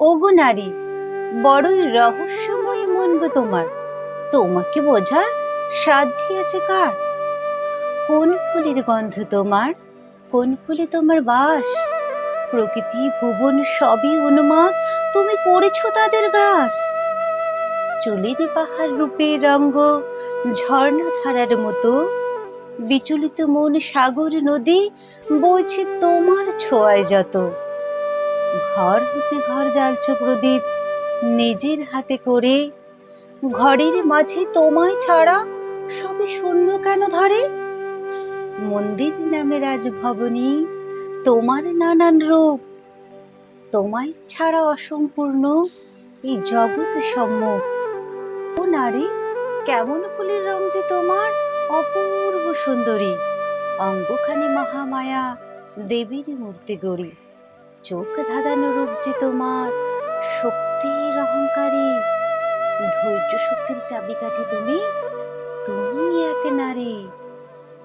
ওগো নারী, বড়ই রহস্যময় মন গো তোমার। তোমাকে বোঝার সাধ্যি আছে কার? কোন ফুলের গন্ধ তোমার? কোন ফুলে তোমার বাস? প্রকৃতি ভুবন সবই অনুমাত তুমি করেছ তাদের গ্রাস। চুলের পাহাড় রূপে রঙ্গ ঝর্ণা ধারার মতো, বিচলিত মন সাগর নদী, বইছে তোমার ছোঁয়ায় যত। ঘর হতে ঘর জ্বালছ প্রদীপ। নিজের হাতে করে ঘরের মাঝে তোমায় ছাড়া সবে শূন্য কেন ধরে? মন্দির নামে রাজভবনী, তোমার নানান রূপ। তোমায় ছাড়া অসম্পূর্ণ এই জগৎ সম্মুখ। ও নারী, কেমন ফুলের রং যে তোমার? অপূর্ব সুন্দরী। অঙ্গখানি মহামায়া দেবীর মূর্তি গড়ি। চোখ ধাঁধানো রূপ যে তোমার শক্তির অহংকারী ধৈর্য শক্তির চাবিকাঠি তুমি তুমি এক নারী।